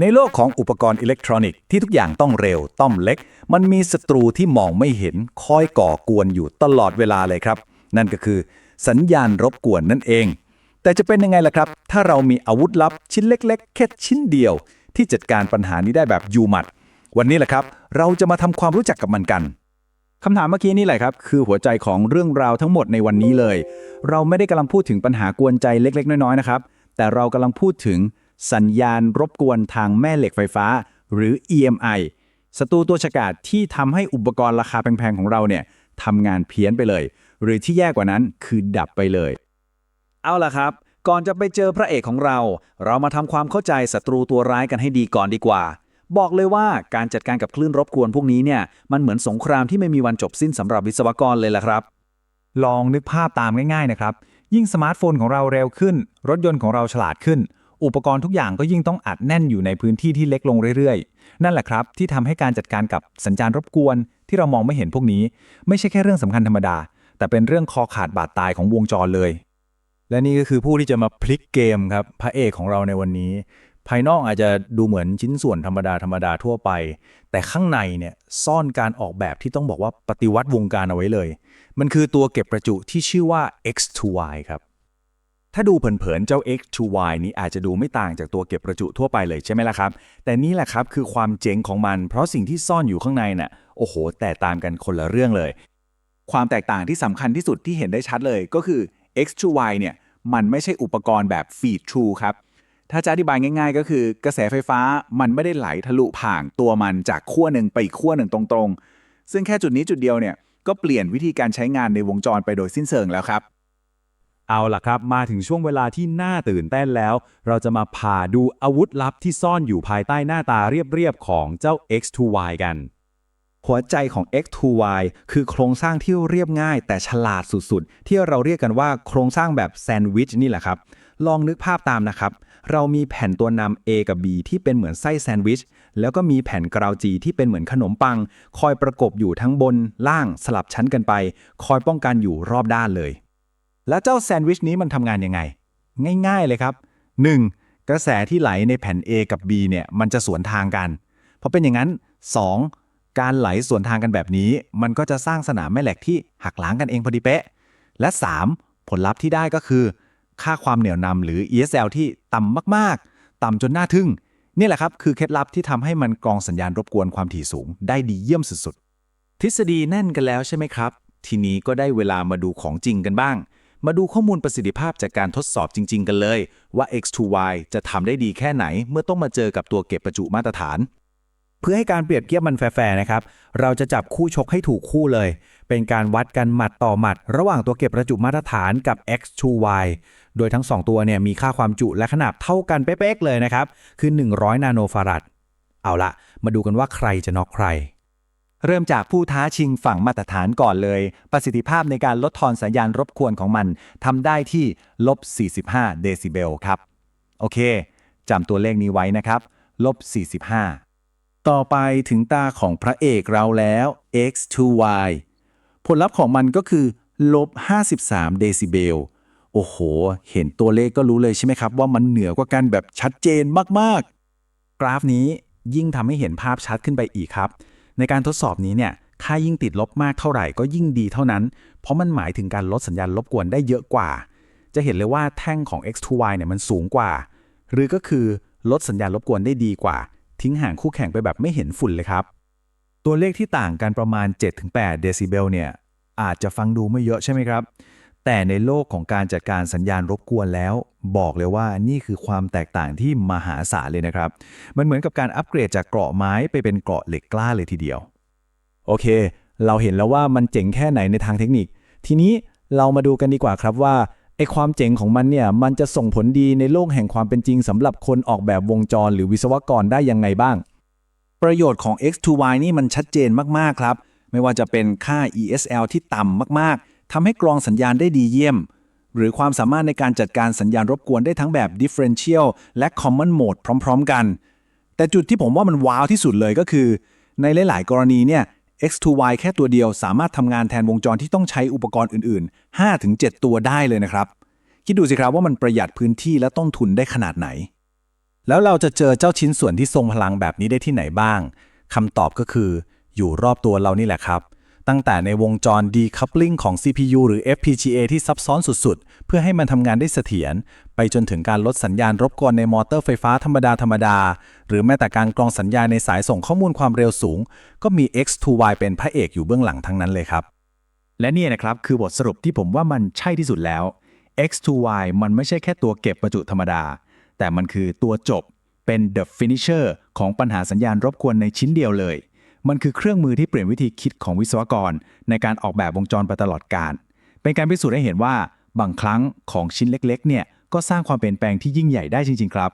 ในโลกของอุปกรณ์อิเล็กทรอนิกส์ที่ทุกอย่างต้องเร็วต้องเล็ก มันมีศัตรูที่มองไม่เห็นคอยก่อกวนอยู่ตลอดเวลาเลยครับ นั่นก็คือ สัญญาณรบกวนนั่นเอง แต่จะเป็นยังไงล่ะครับ ถ้าเรามีอาวุธลับชิ้นเล็ก ๆ แค่ชิ้นเดียว ที่จัดการปัญหานี้ได้แบบยูหมัดวันนี้แหละครับ เราจะมาทำความรู้จักกับมันกันคำถามเมื่อกี้นี่แหละครับ คือหัวใจของเรื่องราวทั้งหมดในวันนี้เลย เราไม่ได้กำลังพูดถึงปัญหากวนใจเล็ก ๆ น้อยๆนะครับแต่เรากำลังพูดถึง สัญญาณรบกวนทางแม่เหล็กไฟฟ้า หรือ EMI ศัตรูตัวฉกาจที่ทำให้อุปกรณ์ราคาแพงๆ ของเราเนี่ยทำงานเพี้ยนไปเลย หรือที่แย่กว่านั้นคือดับไปเลย เอาล่ะครับ ก่อนจะไปเจอพระเอกของเรา เรามาทำความเข้าใจศัตรูตัวร้ายกันให้ดีก่อนดีกว่า บอกเลยว่าการจัดการกับคลื่นรบกวนพวกนี้เนี่ยมันเหมือนสงครามที่ไม่มีวันจบสิ้นสำหรับวิศวกรเลยล่ะครับ ลองนึกภาพตามง่ายๆนะครับ ยิ่งสมาร์ทโฟนของเราเร็วขึ้น รถยนต์ของเราฉลาดขึ้น อุปกรณ์ทุกอย่างก็ยิ่งต้องอัดแน่นอยู่ในพื้นที่ที่เล็กลงเรื่อยๆ นั่นแหละครับ ที่ทำให้การจัดการกับสัญญาณรบกวน ที่เรามองไม่เห็นพวกนี้ ไม่ใช่แค่เรื่องสำคัญธรรมดา แต่เป็นเรื่องคอขาดบาดตายของวงจรเลย และนี่ก็คือผู้ที่จะมาพลิกเกมครับพระเอกของเราในวันนี้ ภายนอกอาจจะดูเหมือนชิ้นส่วนธรรมดาธรรมดาทั่วไป แต่ข้างในเนี่ยซ่อนการออกแบบที่ต้องบอกว่าปฏิวัติวงการเอาไว้เลย มันคือตัวเก็บประจุที่ชื่อว่า X2Y ครับ ถ้าดูเผินๆ เจ้า X2Y นี้อาจจะดูไม่ต่างจากตัวเก็บประจุทั่วไปเลยใช่ไหมล่ะครับ แต่นี่แหละครับคือความเจ๋งของมัน เพราะสิ่งที่ซ่อนอยู่ข้างในน่ะ โอ้โห แตกต่างกันคนละเรื่องเลย ความแตกต่างที่สำคัญที่สุดที่เห็นได้ชัดเลยก็คือ X2Y เนี่ย มันไม่ใช่อุปกรณ์แบบ feed through ครับ ถ้าจะอธิบายง่าย ๆ ก็คือกระแสไฟฟ้ามันไม่ได้ไหลทะลุผ่านตัวมันจากขั้วหนึ่งไปอีกขั้วหนึ่งตรงๆ ซึ่งแค่จุดนี้จุดเดียวเนี่ยก็เปลี่ยนวิธีการใช้งานในวงจรไปโดยสิ้นเชิงแล้วครับ เอาล่ะครับ มาถึงช่วงเวลาที่น่าตื่นเต้นแล้ว เราจะมาพาดูอาวุธลับที่ซ่อนอยู่ภายใต้หน้าตาเรียบๆของเจ้า X2Y กัน หัวใจของ X2Y คือโครงสร้างที่เรียบง่าย แต่ฉลาดสุดๆ ที่เราเรียกกันว่าโครงสร้างแบบแซนด์วิชนี่แหละครับ ลองนึกภาพตามนะครับ เรามีแผ่นตัวนำ A กับ B ที่เป็นเหมือนไส้แซนด์วิช แล้วก็มีแผ่นกราวจีที่เป็นเหมือนขนมปัง คอยประกบอยู่ทั้งบนล่างสลับชั้นกันไป คอยป้องกันอยู่รอบด้านเลย แล้วเจ้าแซนด์วิชนี้มันทำงานยังไง ง่ายๆเลยครับ 1. กระแสที่ไหลในแผ่น A กับ B เนี่ยมันจะสวนทางกันพอเป็นอย่างนั้น 2. การไหลสวนทางกันแบบนี้ มันก็จะสร้างสนามแม่เหล็กที่หักล้างกันเองพอดีเป๊ะ และ 3. ผลลัพธ์ที่ได้ก็คือ ค่าความเหนี่ยวนำหรือ ESL ที่ต่ำมากๆ ต่ำจนน่าทึ่งนี่แหละครับคือเคล็ดลับที่ทำให้มันกรองสัญญาณรบกวนความถี่สูง ได้ดีเยี่ยมสุดๆทฤษฎีแน่นกันแล้วใช่ไหมครับ ทีนี้ก็ได้เวลามาดูของจริงกันบ้าง มาดูข้อมูลประสิทธิภาพจากการทดสอบจริง ๆ กันเลย ว่า X2Y จะทำได้ดีแค่ไหนเมื่อต้องมาเจอกับตัวเก็บประจุมาตรฐาน เพื่อให้การเปรียบเทียบมันแฟร์ๆนะครับ เราจะจับคู่ชกให้ถูกคู่เลย เป็นการวัดกันหมัดต่อหมัด ระหว่างตัวเก็บประจุมาตรฐานกับ X2Y โดยทั้ง 2 ตัวเนี่ยมีค่าความจุและขนาดเท่ากันเป๊ะๆเลยนะครับ คือ 100 นาโนฟาราดเอาละมาดูกันว่าใครจะน็อกใคร เริ่มจากผู้ท้าชิงฝั่งมาตรฐานก่อนเลย ประสิทธิภาพในการลดทอนสัญญาณรบกวนของมันทำได้ที่ลบ 45 เดซิเบลครับ โอเคจำตัวเลขนี้ไว้นะครับลบ 45 ต่อไปถึงตาของพระเอกเราแล้ว X2Y ผลลัพธ์ของมันก็คือลบ 53 เดซิเบล โอ้โห เห็นตัวเลขก็รู้เลยใช่ไหมครับ ว่ามันเหนือกว่ากันแบบชัดเจนมาก ๆ กราฟนี้ยิ่งทำให้เห็นภาพชัดขึ้นไปอีกครับ ในการทดสอบนี้เนี่ยค่ายิ่งติดลบมากเท่าไหร่ก็ยิ่งดีเท่านั้น เพราะมันหมายถึงการลดสัญญาณรบกวนได้เยอะกว่า จะเห็นเลยว่าแท่งของ X2Y เนี่ยมันสูงกว่า หรือก็คือลดสัญญาณรบกวนได้ดีกว่า ทิ้งห่างคู่แข่งไปแบบไม่เห็นฝุ่นเลยครับ ตัวเลขที่ต่างกันประมาณ 7-8 เดซิเบลเนี่ยอาจจะฟังดูไม่เยอะใช่ไหมครับ แต่ในโลกของการจัดการสัญญาณรบกวนแล้ว บอกเลยว่านี่คือความแตกต่างที่มหาศาลเลยนะครับ มันเหมือนกับการอัปเกรดจากเกราะไม้ไปเป็นเกราะเหล็กกล้าเลยทีเดียว โอเค เราเห็นแล้วว่ามันเจ๋งแค่ไหนในทางเทคนิค ทีนี้เรามาดูกันดีกว่าครับว่าไอความเจ๋งของมันเนี่ยมันจะส่งผลดีในโลกแห่งความเป็นจริงสำหรับคนออกแบบวงจรหรือวิศวกรได้ยังไงบ้าง ประโยชน์ของ X2Y นี่มันชัดเจนมากๆครับ ไม่ว่าจะเป็นค่า ESL ที่ต่ำมากๆ ทำให้กรองสัญญาณได้ดีเยี่ยม หรือความสามารถในการจัดการสัญญาณรบกวนได้ทั้งแบบ differential และ common mode พร้อม ๆ กัน แต่จุดที่ผมว่ามันว้าวที่สุดเลยก็คือ ในหลาย ๆ กรณีเนี่ย X2Y แค่ตัวเดียวสามารถทำงานแทนวงจรที่ต้องใช้อุปกรณ์อื่น ๆ 5-7 ตัวได้เลยนะครับ คิดดูสิครับว่ามันประหยัดพื้นที่และต้นทุนได้ขนาดไหน แล้วเราจะเจอเจ้าชิ้นส่วนที่ทรงพลังแบบนี้ได้ที่ไหนบ้างคำตอบก็คือ อยู่รอบตัวเรานี่แหละครับ ตั้งแต่ในวงจร decoupling ของ CPU หรือ FPGA ที่ซับซ้อนสุดๆ เพื่อให้มันทำงานได้เสถียร ไปจนถึงการลดสัญญาณรบกวนในมอเตอร์ไฟฟ้าธรรมดาธรรมดา หรือแม้แต่การกรองสัญญาณในสายส่งข้อมูลความเร็วสูง ก็มี X2Y เป็นพระเอกอยู่เบื้องหลังทั้งนั้นเลยครับ และนี่นะครับคือบทสรุปที่ผมว่ามันใช่ที่สุดแล้ว X2Y มันไม่ใช่แค่ตัวเก็บประจุธรรมดา แต่มันคือตัวจบเป็น the finisher ของปัญหาสัญญาณรบกวนในชิ้นเดียวเลย มันคือเครื่องมือที่เปลี่ยนวิธีคิดของวิศวกร ในการออกแบบวงจรไปตลอดการ เป็นการพิสูจน์ให้เห็นว่าบางครั้งของชิ้นเล็กๆ เนี่ยก็สร้างความเปลี่ยนแปลงที่ยิ่งใหญ่ได้จริง ๆ ครับ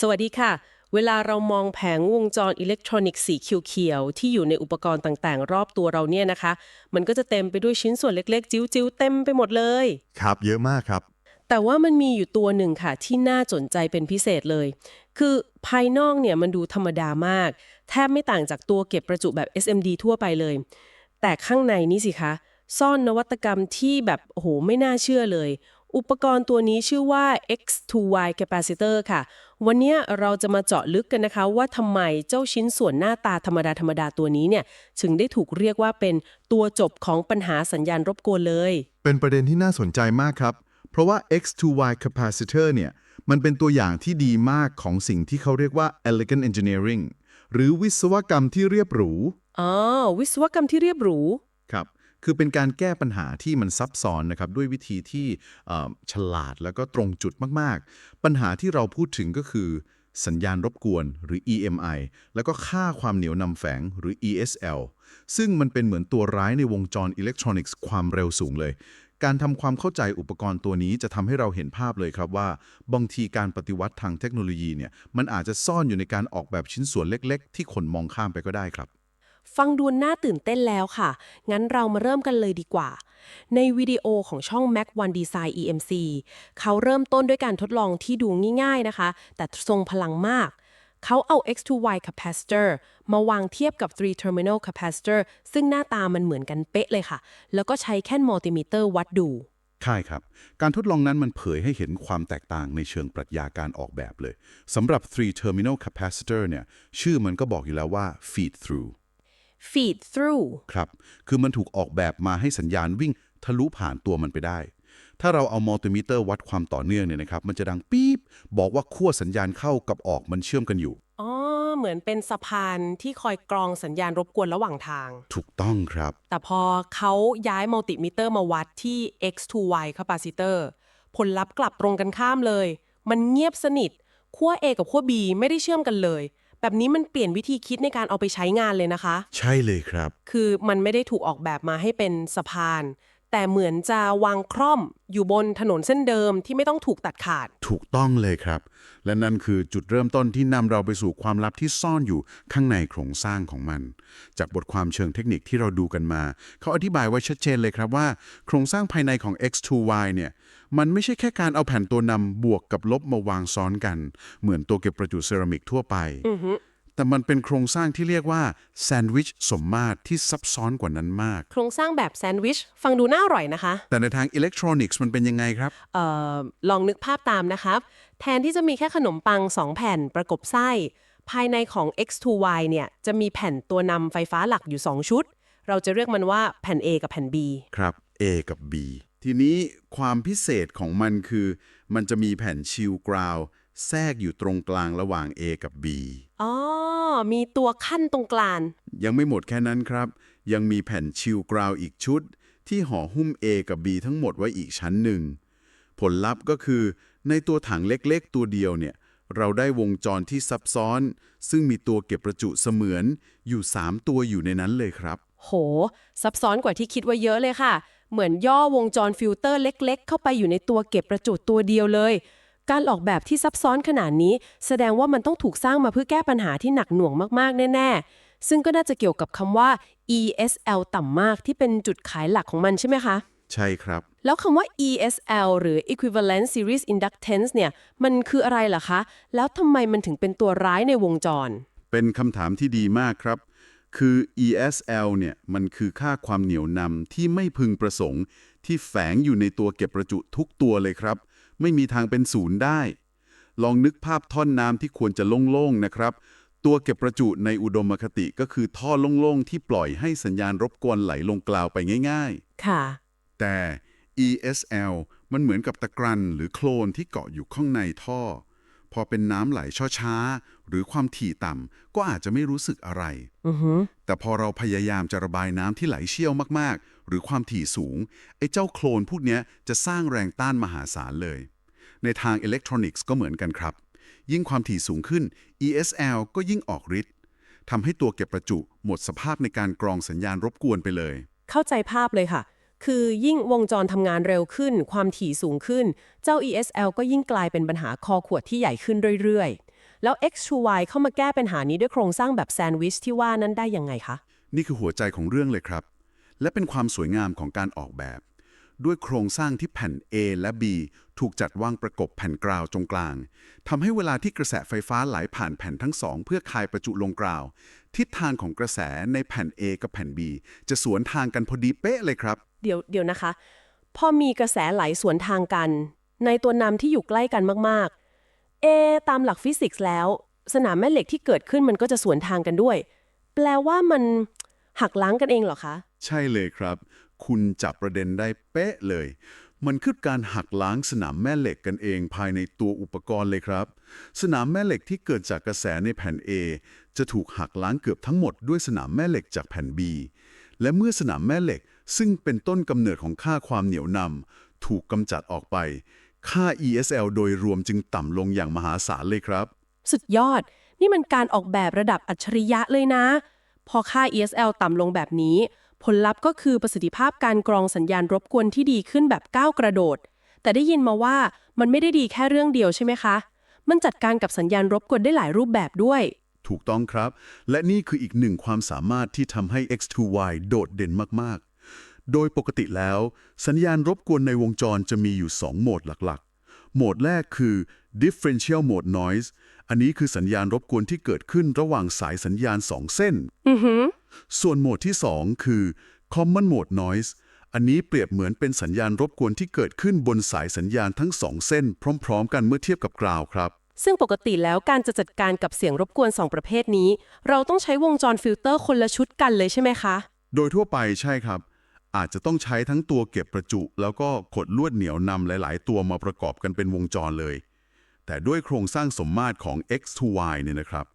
สวัสดีค่ะ เวลาเรามองแผงวงจรอิเล็กทรอนิกส์สีเขียวๆที่อยู่ในอุปกรณ์ต่างๆ รอบตัวเราเนี่ยนะคะ มันก็จะเต็มไปด้วยชิ้นส่วนเล็กๆ จิ๋วๆ เต็มไปหมดเลย ครับ เยอะมากครับ แต่ว่ามันมีอยู่ตัวหนึ่งค่ะที่น่าสนใจเป็นพิเศษเลย คือภายนอกเนี่ยมันดูธรรมดามาก แทบไม่ต่างจากตัวเก็บประจุแบบ SMD ทั่วไปเลย แต่ข้างในนี่สิคะ ซ่อนนวัตกรรมที่แบบโอ้โหไม่น่าเชื่อเลย อุปกรณ์ตัวนี้ชื่อว่า X2Y capacitor ค่ะ วันนี้เราจะมาเจาะลึกกันนะคะ ว่าทำไมเจ้าชิ้นส่วนหน้าตาธรรมดาธรรมดาตัวนี้เนี่ยถึงได้ถูกเรียกว่าเป็นตัวจบของปัญหาสัญญาณรบกวนเลย เป็นประเด็นที่น่าสนใจมากครับ เพราะว่า X2Y capacitor เนี่ย มันเป็นตัวอย่างที่ดีมากของสิ่งที่เขาเรียกว่า elegant engineering หรือวิศวกรรมที่เรียบหรูอ๋อวิศวกรรมที่เรียบหรู ครับ คือเป็นการแก้ปัญหาที่มันซับซ้อนนะครับ ด้วยวิธีที่เอ่อฉลาดแล้วก็ตรงจุดมาก ๆ ปัญหาที่เราพูดถึงก็คือ สัญญาณรบกวนหรือ EMI แล้วก็ค่าความเหนียวนำแฝงหรือ ESL ซึ่งมันเป็นเหมือนตัวร้ายในวงจรอิเล็กทรอนิกส์ความเร็วสูงเลย การทำความเข้าใจอุปกรณ์ตัวนี้จะทำให้เราเห็นภาพเลยครับว่า บางทีการปฏิวัติทางเทคโนโลยีเนี่ยมันอาจจะซ่อนอยู่ในการออกแบบชิ้นส่วนเล็ก ๆ ที่คนมองข้ามไปก็ได้ครับ ฟังดูน่าตื่นเต้นแล้วค่ะ งั้นเรามาเริ่มกันเลยดีกว่า ในวิดีโอของช่อง Mac One Design EMC เขาเริ่มต้นด้วยการทดลองที่ดูง่าย ๆนะคะ แต่ทรงพลังมาก เขาเอา X2Y capacitor มาวางเทียบกับ 3 terminal capacitor ซึ่งหน้าตามันเหมือนกันเป๊ะเลยค่ะ แล้วก็ใช้แค่มัลติมิเตอร์วัดดู ใช่ครับ การทดลองนั้นมันเผยให้เห็นความแตกต่างในเชิงปรัชญาการออกแบบเลยสำหรับ three terminal capacitor เนี่ย ชื่อมันก็บอกอยู่แล้วว่า feed through feed through ครับ คือมันถูกออกแบบมาให้สัญญาณวิ่งทะลุผ่านตัวมันไปได้ ถ้าเราเอามัลติมิเตอร์วัดความต่อเนื่องเนี่ยนะครับ มันจะดังปี๊บบอกว่าขั้วสัญญาณเข้ากับออกมันเชื่อมกันอยู่ อ๋อ เหมือนเป็นสะพานที่คอยกรองสัญญาณรบกวนระหว่างทาง ถูกต้องครับ แต่พอเขาย้ายมัลติมิเตอร์มาวัดที่ X2Y capacitor ผลลัพธ์กลับตรงกันข้ามเลย มันเงียบสนิทขั้ว A กับขั้ว B ไม่ได้เชื่อมกันเลย แบบนี้มันเปลี่ยนวิธีคิดในการเอาไปใช้งานเลยนะคะ ใช่เลยครับ คือมันไม่ได้ถูกออกแบบมาให้เป็นสะพาน แต่เหมือนจะวางคร่อมอยู่บนถนนเส้นเดิมที่ไม่ต้องถูกตัดขาด ถูกต้องเลยครับ และนั่นคือจุดเริ่มต้นที่นำเราไปสู่ความลับที่ซ่อนอยู่ข้างในโครงสร้างของมัน จากบทความเชิงเทคนิคที่เราดูกันมา เขาอธิบายไว้ชัดเจนเลยครับว่า โครงสร้างภายในของ X2Y เนี่ยมันไม่ใช่แค่การเอาแผ่นตัวนำบวกกับลบมาวางซ้อนกัน เหมือนตัวเก็บประจุเซรามิกทั่วไป แต่มันเป็นโครงสร้างที่เรียกว่าแซนด์วิชสมมาตรที่ซับซ้อนกว่านั้นมาก โครงสร้างแบบแซนด์วิชฟังดูน่าอร่อยนะคะ แต่ในทางอิเล็กทรอนิกส์มันเป็นยังไงครับเอ่อลองนึกภาพตามนะครับ แทนที่จะมีแค่ขนมปัง 2 แผ่นประกบไส้ ภายในของ X2Y เนี่ยจะมีแผ่นตัวนำไฟฟ้าหลักอยู่ 2 ชุด เราจะเรียกมันว่าแผ่น A กับแผ่น B ครับ A กับ B ทีนี้ความพิเศษของมันคือ มันจะมีแผ่นชิลกราว แทรกอยู่ตรงกลางระหว่าง A กับ B อ๋อ มีตัวขั้นตรงกลาง ยังไม่หมดแค่นั้นครับ ยังมีแผ่นชิลกราวอีกชุด ที่ห่อหุ้ม A กับ B ทั้งหมดไว้อีกชั้นหนึ่ง ผลลัพธ์ก็คือ ในตัวถังเล็กๆ ตัวเดียวเนี่ย เราได้วงจรที่ซับซ้อน ซึ่งมีตัวเก็บประจุเสมือนอยู่ 3 ตัวอยู่ในนั้นเลยครับ โห ซับซ้อนกว่าที่คิดว่าเยอะเลยค่ะ เหมือนย่อวงจรฟิลเตอร์เล็ก ๆ เข้าไปอยู่ในตัวเก็บประจุตัวเดียวเลย การออกแบบที่ซับซ้อนขนาดนี้ แสดงว่ามันต้องถูกสร้างมาเพื่อแก้ปัญหาที่หนักหน่วงมากๆ แน่ ๆ ซึ่งก็น่าจะเกี่ยวกับคำว่า ESL ต่ำมากที่เป็นจุดขายหลักของมันใช่ไหมคะ ใช่ครับ แล้วคำว่า ESL หรือ Equivalent Series Inductance เนี่ย มันคืออะไรล่ะคะ แล้วทำไมมันถึงเป็นตัวร้ายในวงจร เป็นคำถามที่ดีมากครับ คือ ESL เนี่ยมันคือค่าความเหนียวนำที่ไม่พึงประสงค์ ที่แฝงอยู่ในตัวเก็บประจุทุกตัวเลยครับ ไม่มีทางเป็นศูนย์ได้ ลองนึกภาพท่อนน้ำที่ควรจะโล่งๆนะครับ ตัวเก็บประจุในอุดมคติก็คือท่อโล่งๆที่ปล่อยให้สัญญาณรบกวนไหลลงกล่าวไปง่าย ๆ ค่ะ แต่ ESL มันเหมือนกับตะกรันหรือโคลนที่เกาะอยู่ข้างในท่อ พอเป็นน้ำไหลช้าๆหรือความถี่ต่ำก็อาจจะไม่รู้สึกอะไร อือหือแต่พอเราพยายามจะระบายน้ำที่ไหลเชี่ยวมากๆ หรือความถี่สูง ไอ้เจ้าโคลนพวกเนี้ยจะสร้างแรงต้านมหาศาลเลย ในทางอิเล็กทรอนิกส์ก็เหมือนกันครับ ยิ่งความถี่สูงขึ้น ESL ก็ยิ่งออกฤทธิ์ทำให้ตัวเก็บประจุหมดสภาพในการกรองสัญญาณรบกวนไปเลย เข้าใจภาพเลยค่ะ คือยิ่งวงจรทำงานเร็วขึ้น ความถี่สูงขึ้น เจ้า ESL ก็ยิ่งกลายเป็นปัญหาคอขวดที่ใหญ่ขึ้นเรื่อยๆ แล้ว X2Y เข้ามาแก้ปัญหานี้ด้วยโครงสร้างแบบแซนด์วิชที่ว่านั้นได้ยังไงคะ นี่คือหัวใจของเรื่องเลยครับ และเป็นความสวยงามของการออกแบบ ด้วยโครงสร้างที่แผ่น A และ B ถูกจัดวางประกบแผ่นกราวตรงกลางทำให้เวลาที่กระแสไฟฟ้าไหลผ่านแผ่นทั้งสองเพื่อคายประจุลงกราว ทิศทางของกระแสในแผ่น A กับแผ่น B จะสวนทางกันพอดีเป๊ะเลยครับ เดี๋ยวเดี๋ยวนะคะ พอมีกระแสไหลสวนทางกัน ในตัวนำที่อยู่ใกล้กันมากๆเอะตามหลักฟิสิกส์แล้ว สนามแม่เหล็กที่เกิดขึ้นมันก็จะสวนทางกันด้วย แปลว่ามันหักล้างกันเองเหรอคะ ใช่เลยครับ คุณจับประเด็นได้เป๊ะเลย มันคือการหักล้างสนามแม่เหล็กกันเองภายในตัวอุปกรณ์เลยครับ สนามแม่เหล็กที่เกิดจากกระแสในแผ่น A จะถูกหักล้างเกือบทั้งหมดด้วยสนามแม่เหล็กจากแผ่น B และเมื่อสนามแม่เหล็กซึ่งเป็นต้นกำเนิดของค่าความเหนียวนำถูกกำจัดออกไป ค่า ESL โดยรวมจึงต่ำลงอย่างมหาศาลเลยครับ สุดยอด นี่มันการออกแบบระดับอัจฉริยะเลยนะ พอค่า ESL ต่ำลงแบบนี้ ผลลัพธ์ก็คือประสิทธิภาพการกรองสัญญาณรบกวนที่ดีขึ้นแบบก้าวกระโดด แต่ได้ยินมาว่ามันไม่ได้ดีแค่เรื่องเดียวใช่ไหมคะ มันจัดการกับสัญญาณรบกวนได้หลายรูปแบบด้วย ถูกต้องครับ และนี่คืออีกหนึ่งความสามารถที่ทำให้ X2Y โดดเด่นมาก ๆ โดยปกติแล้ว สัญญาณรบกวนในวงจรจะมีอยู่ 2 โหมดหลักๆ โหมดแรกคือ differential mode noise อันนี้คือสัญญาณรบกวนที่เกิดขึ้นระหว่างสายสัญญาณ 2 เส้นอือหือส่วนโหมดที่ 2 คือ common mode noise อันนี้เปรียบเหมือนเป็นสัญญาณรบกวนที่เกิดขึ้นบนสายสัญญาณทั้งสองเส้น พร้อม ๆ กันเมื่อเทียบกับกราวครับ ซึ่งปกติแล้วการจะจัดการกับเสียงรบกวน 2 ประเภทนี้ เราต้องใช้วงจรฟิลเตอร์คนละชุดกันเลยใช่ไหมคะ โดยทั่วไปใช่ครับ อาจจะต้องใช้ทั้งตัวเก็บประจุ แล้วก็ขดลวดเหนียวนำหลาย ๆ ตัวมาประกอบกันเป็นวงจรเลย แต่ด้วยโครงสร้างสมมาตรของ X2Y เนี่ยนะครับ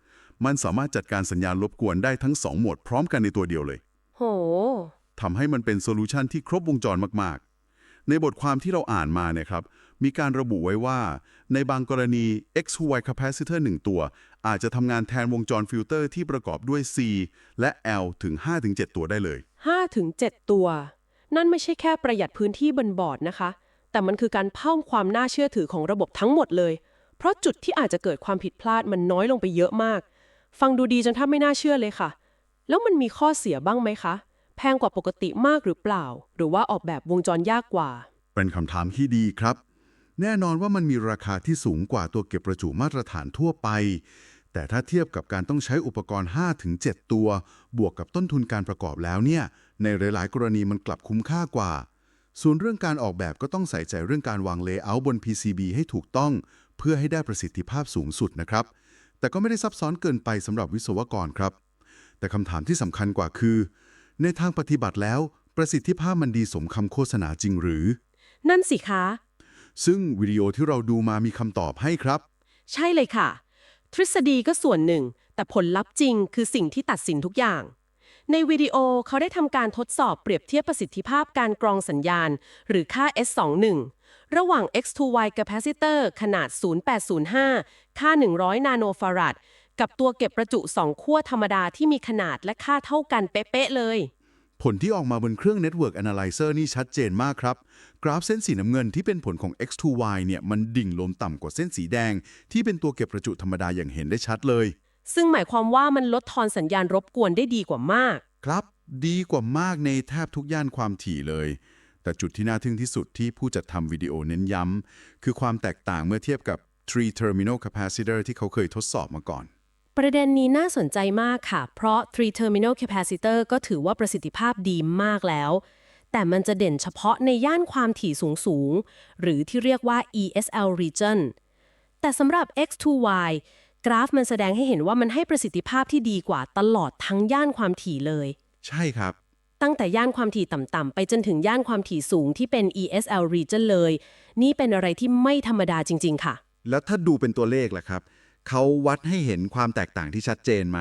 มันสามารถจัดการสัญญาณรบกวนได้ทั้ง2โหมดพร้อมกันในตัวเดียวเลย โห ทำให้มันเป็นโซลูชันที่ครบวงจรมาก ๆ ในบทความที่เราอ่านมาเนี่ยครับ มีการระบุไว้ว่า ในบางกรณี X2Y capacitor 1 ตัว อาจจะทำงานแทนวงจรฟิลเตอร์ที่ประกอบด้วย C และ L ถึง 5-7 ตัวได้เลย 5ถึง7ตัว นั่นไม่ใช่แค่ประหยัดพื้นที่บนบอร์ดนะคะ แต่มันคือการเพิ่มความน่าเชื่อถือของระบบทั้งหมดเลย เพราะจุดที่อาจจะเกิดความผิดพลาดมันน้อยลงไปเยอะมาก ฟังดูดีจนถ้าไม่น่าเชื่อเลยค่ะ แล้วมันมีข้อเสียบ้างไหมคะ แพงกว่าปกติมากหรือเปล่า หรือว่าออกแบบวงจรยากกว่า เป็นคำถามที่ดีครับ แน่นอนว่ามันมีราคาที่สูงกว่าตัวเก็บประจุมาตรฐานทั่วไป แต่ถ้าเทียบกับการต้องใช้อุปกรณ์ 5-7 ตัว บวกกับต้นทุนการประกอบแล้วเนี่ย ในหลาย ๆ กรณีมันกลับคุ้มค่ากว่า ส่วนเรื่องการออกแบบก็ต้องใส่ใจเรื่องการวางเลเยอร์บน PCB ให้ถูกต้อง เพื่อให้ได้ประสิทธิภาพสูงสุดนะครับ แต่ก็ไม่ได้ซับซ้อนเกินไปสำหรับวิศวกรครับ แต่คำถามที่สำคัญกว่าคือ ในทางปฏิบัติแล้ว ประสิทธิภาพมันดีสมคำโฆษณาจริงหรือ นั่นสิคะ ซึ่งวิดีโอที่เราดูมามีคำตอบให้ครับ ใช่เลยค่ะ ทฤษฎีก็ส่วนหนึ่ง แต่ผลลัพธ์จริงคือสิ่งที่ตัดสินทุกอย่าง ในวิดีโอเขาได้ทำการทดสอบเปรียบเทียบประสิทธิภาพการกรองสัญญาณ หรือค่า S21 ระหว่าง X2Y capacitor ขนาด 0805 ค่า 100 นาโนฟาราดกับตัวเก็บประจุ 2 ขั้วธรรมดาที่มีขนาดและค่าเท่ากันเป๊ะๆเลย ผลที่ออกมาบนเครื่อง Network Analyzer นี่ชัดเจนมากครับ กราฟเส้นสีน้ำเงินที่เป็นผลของ X2Y เนี่ยมันดิ่งลงต่ำกว่าเส้นสีแดง ที่เป็นตัวเก็บประจุธรรมดาอย่างเห็นได้ชัดเลย ซึ่งหมายความว่ามันลดทอนสัญญาณรบกวนได้ดีกว่ามาก ครับ ดีกว่ามากในแทบทุกย่านความถี่เลย แต่จุดที่น่าทึ่งที่สุดที่ผู้จัดทำวิดีโอเน้นย้ำคือความแตกต่างเมื่อเทียบกับ Three Terminal Capacitor ที่เขาเคยทดสอบมาก่อน ประเด็นนี้น่าสนใจมากค่ะ เพราะ three terminal capacitor ก็ถือว่าประสิทธิภาพดีมากแล้ว แต่มันจะเด่นเฉพาะในย่านความถี่สูงสูงๆหรือที่เรียกว่า ESL region แต่สำหรับ X2Y กราฟมันแสดงให้เห็นว่ามันให้ประสิทธิภาพที่ดีกว่าตลอดทั้งย่านความถี่เลย ใช่ครับ ตั้งแต่ย่านความถี่ต่ำๆไปจนถึงย่านความถี่สูงที่เป็น ESL region เลย นี่เป็นอะไรที่ไม่ธรรมดาจริง ๆ ค่ะ แล้วถ้าดูเป็นตัวเลขล่ะครับ เขาวัดให้เห็นความแตกต่างที่ชัดเจนไหม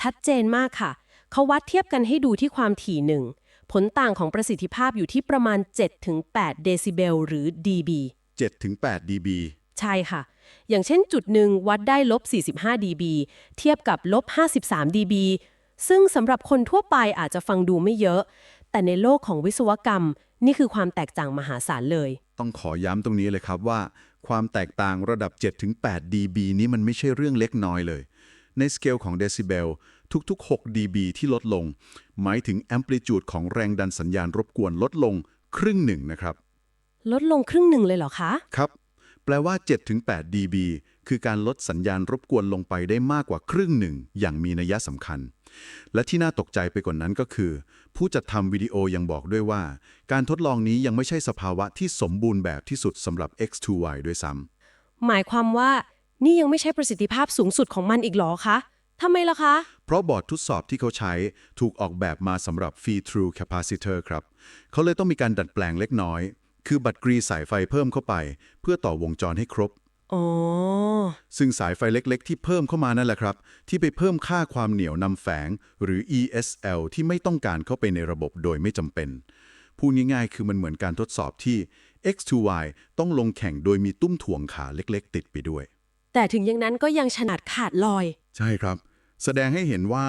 ชัดเจนมากค่ะ เขาวัดเทียบกันให้ดูที่ความถี่หนึ่ง ผลต่างของประสิทธิภาพอยู่ที่ประมาณ 7-8 เดซิเบลหรือ dB 7-8 dB ใช่ค่ะ อย่างเช่นจุดหนึ่งวัดได้ลบ 45 dB เทียบกับลบ 53 dB ซึ่งสำหรับคนทั่วไปอาจจะฟังดูไม่เยอะ แต่ในโลกของวิศวกรรม นี่คือความแตกต่างมหาศาลเลย ต้องขอย้ำตรงนี้เลยครับว่า ความแตกต่างระดับ 7-8 dB นี้มันไม่ใช่เรื่องเล็กน้อยเลย ในสเกลของเดซิเบลทุกๆ 6 dB ที่ลดลง หมายถึงแอมพลิจูดของแรงดันสัญญาณรบกวนลดลงครึ่งหนึ่งนะครับ ลดลงครึ่งหนึ่งเลยเหรอคะ ครับ แปลว่า 7-8 dB คือการลดสัญญาณรบกวนลงไปได้มากกว่าครึ่งหนึ่งอย่างมีนัยสำคัญ และที่น่าตกใจไปกว่านั้นก็คือ ผู้จัดทำวิดีโอยังบอกด้วยว่า การทดลองนี้ยังไม่ใช่สภาวะที่สมบูรณ์แบบที่สุดสำหรับ X2Y ด้วยซ้ำหมายความว่านี่ยังไม่ใช่ประสิทธิภาพสูงสุดของมันอีกเหรอคะทำไมล่ะคะ เพราะบอร์ดทดสอบที่เขาใช้ถูกออกแบบมาสำหรับ Feed Through Capacitor ครับ เขาเลยต้องมีการดัดแปลงเล็กน้อย คือบัตรกรีสายไฟเพิ่มเข้าไป เพื่อต่อวงจรให้ครบ อ๋อ ซึ่งสายไฟเล็กๆ ที่เพิ่มเข้ามานั่นแหละครับ ที่ไปเพิ่มค่าความเหนียวนำแฝง หรือ ESL ที่ไม่ต้องการเข้าไปในระบบโดยไม่จำเป็น พูดง่ายๆ คือมันเหมือนการทดสอบที่ X2Y ต้องลงแข่งโดยมีตุ้มถ่วงขาเล็กๆ ติดไปด้วย แต่ถึงอย่างนั้นก็ยังฉนาดขาดลอย ใช่ครับ แสดงให้เห็นว่า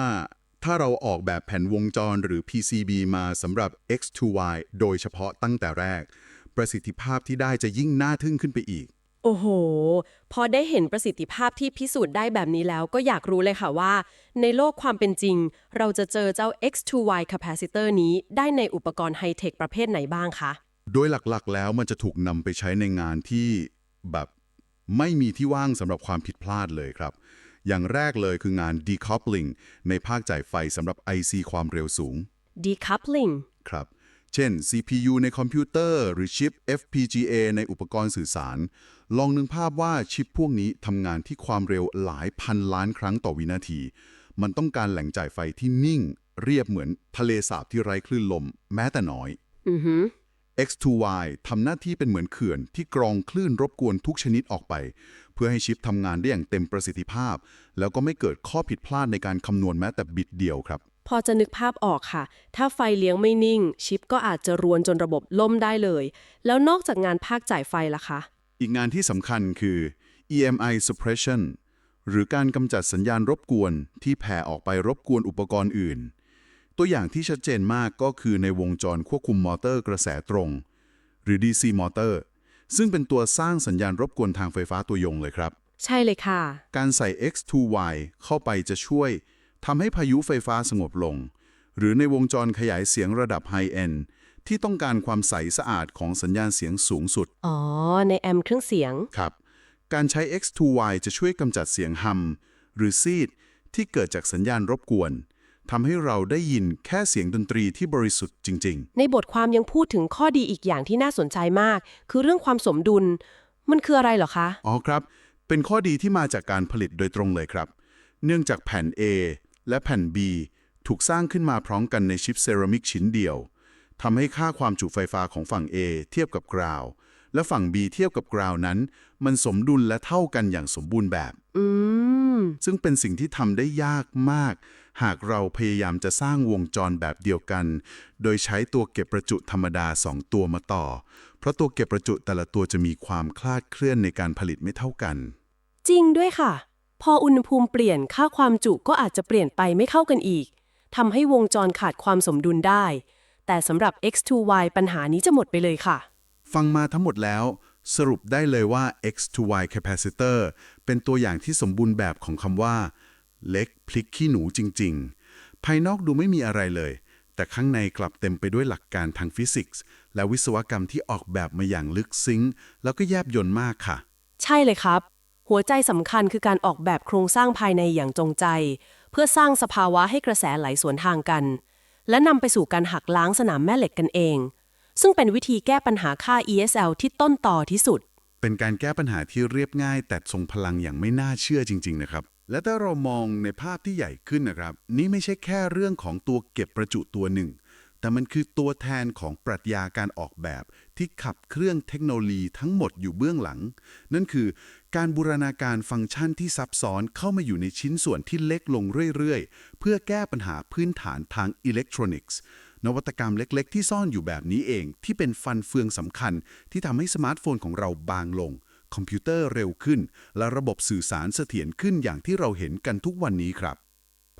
ถ้าเราออกแบบแผ่นวงจรหรือ PCB มาสำหรับ X2Y โดยเฉพาะตั้งแต่แรก ประสิทธิภาพที่ได้จะยิ่งน่าทึ่งขึ้นไปอีก โอ้โห พอได้เห็นประสิทธิภาพที่พิสูจน์ได้แบบนี้แล้วก็อยากรู้เลยค่ะว่า ในโลกความเป็นจริง เราจะเจอเจ้า X2Y capacitor นี้ได้ในอุปกรณ์ไฮเทคประเภทไหนบ้างคะ โดยหลักๆ แล้วมันจะถูกนำไปใช้ในงานที่แบบไม่มีที่ว่างสำหรับความผิดพลาดเลยครับ อย่างแรกเลยคืองาน decoupling ในภาคจ่ายไฟสำหรับ IC ความเร็วสูง decoupling ครับ เช่น CPU ในคอมพิวเตอร์ หรือชิป FPGA ในอุปกรณ์สื่อสาร ลองนึกภาพว่าชิปพวกนี้ทำงานที่ความเร็วหลายพันล้านครั้งต่อวินาที มันต้องการแหล่งจ่ายไฟที่นิ่ง เรียบเหมือนทะเลสาบที่ไร้คลื่นลม แม้แต่น้อยอือหือ X2Y ทำหน้าที่เป็นเหมือนเขื่อนที่กรองคลื่นรบกวนทุกชนิดออกไป เพื่อให้ชิปทำงานได้อย่างเต็มประสิทธิภาพ แล้วก็ไม่เกิดข้อผิดพลาดในการคำนวณแม้แต่บิตเดียวครับ พอจะนึกภาพออกค่ะ ถ้าไฟเลี้ยงไม่นิ่ง ชิปก็อาจจะรวนจนระบบล่มได้เลย แล้วนอกจากงานภาคจ่ายไฟล่ะคะ อีกงานที่สำคัญคือ EMI suppression หรือการกำจัดสัญญาณรบกวนที่แผ่ออกไปรบกวนอุปกรณ์อื่น ตัวอย่างที่ชัดเจนมากก็คือในวงจรควบคุมมอเตอร์กระแสตรง หรือ DC มอเตอร์ซึ่งเป็นตัวสร้างสัญญาณรบกวนทางไฟฟ้าตัวยงเลยครับ ใช่เลยค่ะ การใส่ X2Y เข้าไปจะช่วยทำให้พายุไฟฟ้าสงบลง หรือในวงจรขยายเสียงระดับไฮเอน ที่ต้องการความใสสะอาดของสัญญาณเสียงสูงสุด อ๋อ ในแอมเครื่องเสียง ครับ การใช้ X2Y จะช่วยกำจัดเสียงฮัมหรือซีด ที่เกิดจากสัญญาณรบกวนทำให้เราได้ยินแค่เสียงดนตรีที่บริสุทธิ์จริงในบทความยังพูดถึงข้อดีอีกอย่างที่น่าสนใจมาก คือเรื่องความสมดุล มันคืออะไรเหรอคะๆอ๋อครับ เป็นข้อดีที่มาจากการผลิตโดยตรงเลยครับ เนื่องจากแผ่น A และแผ่น B ถูกสร้างขึ้นมาพร้อมกันในชิปเซรามิกชิ้นเดียว ทำให้ค่าความจุไฟฟ้าของฝั่ง A เทียบกับกราว และฝั่ง B เทียบกับกราวนั้น มันสมดุลและเท่ากันอย่างสมบูรณ์แบบ อืม ซึ่งเป็นสิ่งที่ทำได้ยากมาก หากเราพยายามจะสร้างวงจรแบบเดียวกัน โดยใช้ตัวเก็บประจุธรรมดา 2 ตัวมาต่อ เพราะตัวเก็บประจุแต่ละตัวจะมีความคลาดเคลื่อนในการผลิตไม่เท่ากัน จริงด้วยค่ะ พออุณหภูมิเปลี่ยนค่าความจุก็อาจจะเปลี่ยนไปไม่เข้ากันอีกทำให้วงจรขาดความสมดุลได้ แต่สำหรับ X2Y ปัญหานี้จะหมดไปเลยค่ะ ฟังมาทั้งหมดแล้ว สรุปได้เลยว่า X to Y capacitor เป็นตัวอย่างที่สมบูรณ์แบบของคำว่า เล็กพลิกขี้หนูจริง ๆ ภายนอกดูไม่มีอะไรเลย แต่ข้างในกลับเต็มไปด้วยหลักการทางฟิสิกส์ และวิศวกรรมที่ออกแบบมาอย่างลึกซึ้ง แล้วก็แยบยลมากค่ะ ใช่เลยครับ หัวใจสำคัญคือการออกแบบโครงสร้างภายในอย่างจงใจ เพื่อสร้างสภาวะให้กระแสไหลสวนทางกัน และนำไปสู่การหักล้างสนามแม่เหล็กกันเอง ซึ่งเป็นวิธีแก้ปัญหาค่า ESL ที่ต้นต่อที่สุด เป็นการแก้ปัญหาที่เรียบง่าย แต่ทรงพลังอย่างไม่น่าเชื่อจริง ๆ นะครับ และถ้าเรามองในภาพที่ใหญ่ขึ้นนะครับ นี่ไม่ใช่แค่เรื่องของตัวเก็บประจุตัวหนึ่ง แต่มันคือตัวแทนของปรัชญาการออกแบบที่ขับเครื่องเทคโนโลยีทั้งหมดอยู่เบื้องหลัง นั่นคือ การบูรณาการฟังก์ชันที่ซับซ้อนเข้ามาอยู่ในชิ้นส่วนที่เล็กลงเรื่อยๆ เพื่อแก้ปัญหาพื้นฐานทางอิเล็กทรอนิกส์ นวัตกรรมเล็กๆ ที่ซ่อนอยู่แบบนี้เอง ที่เป็นฟันเฟืองสำคัญ ที่ทำให้สมาร์ทโฟนของเราบางลง คอมพิวเตอร์เร็วขึ้น และระบบสื่อสารเสถียรขึ้นอย่างที่เราเห็นกันทุกวันนี้ครับ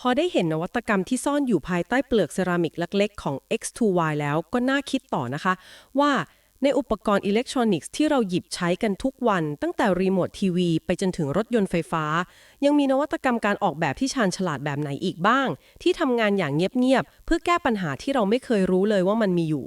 พอได้เห็นนวัตกรรมที่ซ่อนอยู่ภายใต้เปลือกเซรามิกเล็กๆของ X2Y แล้วก็น่าคิดต่อนะคะว่า ในอุปกรณ์อิเล็กทรอนิกส์ที่เราหยิบใช้กันทุกวันตั้งแต่รีโมททีวีไปจนถึงรถยนต์ไฟฟ้า ยังมีนวัตกรรมการออกแบบที่ชาญฉลาดแบบไหนอีกบ้าง ที่ทำงานอย่างเงียบๆเพื่อแก้ปัญหาที่เราไม่เคยรู้เลยว่ามันมีอยู่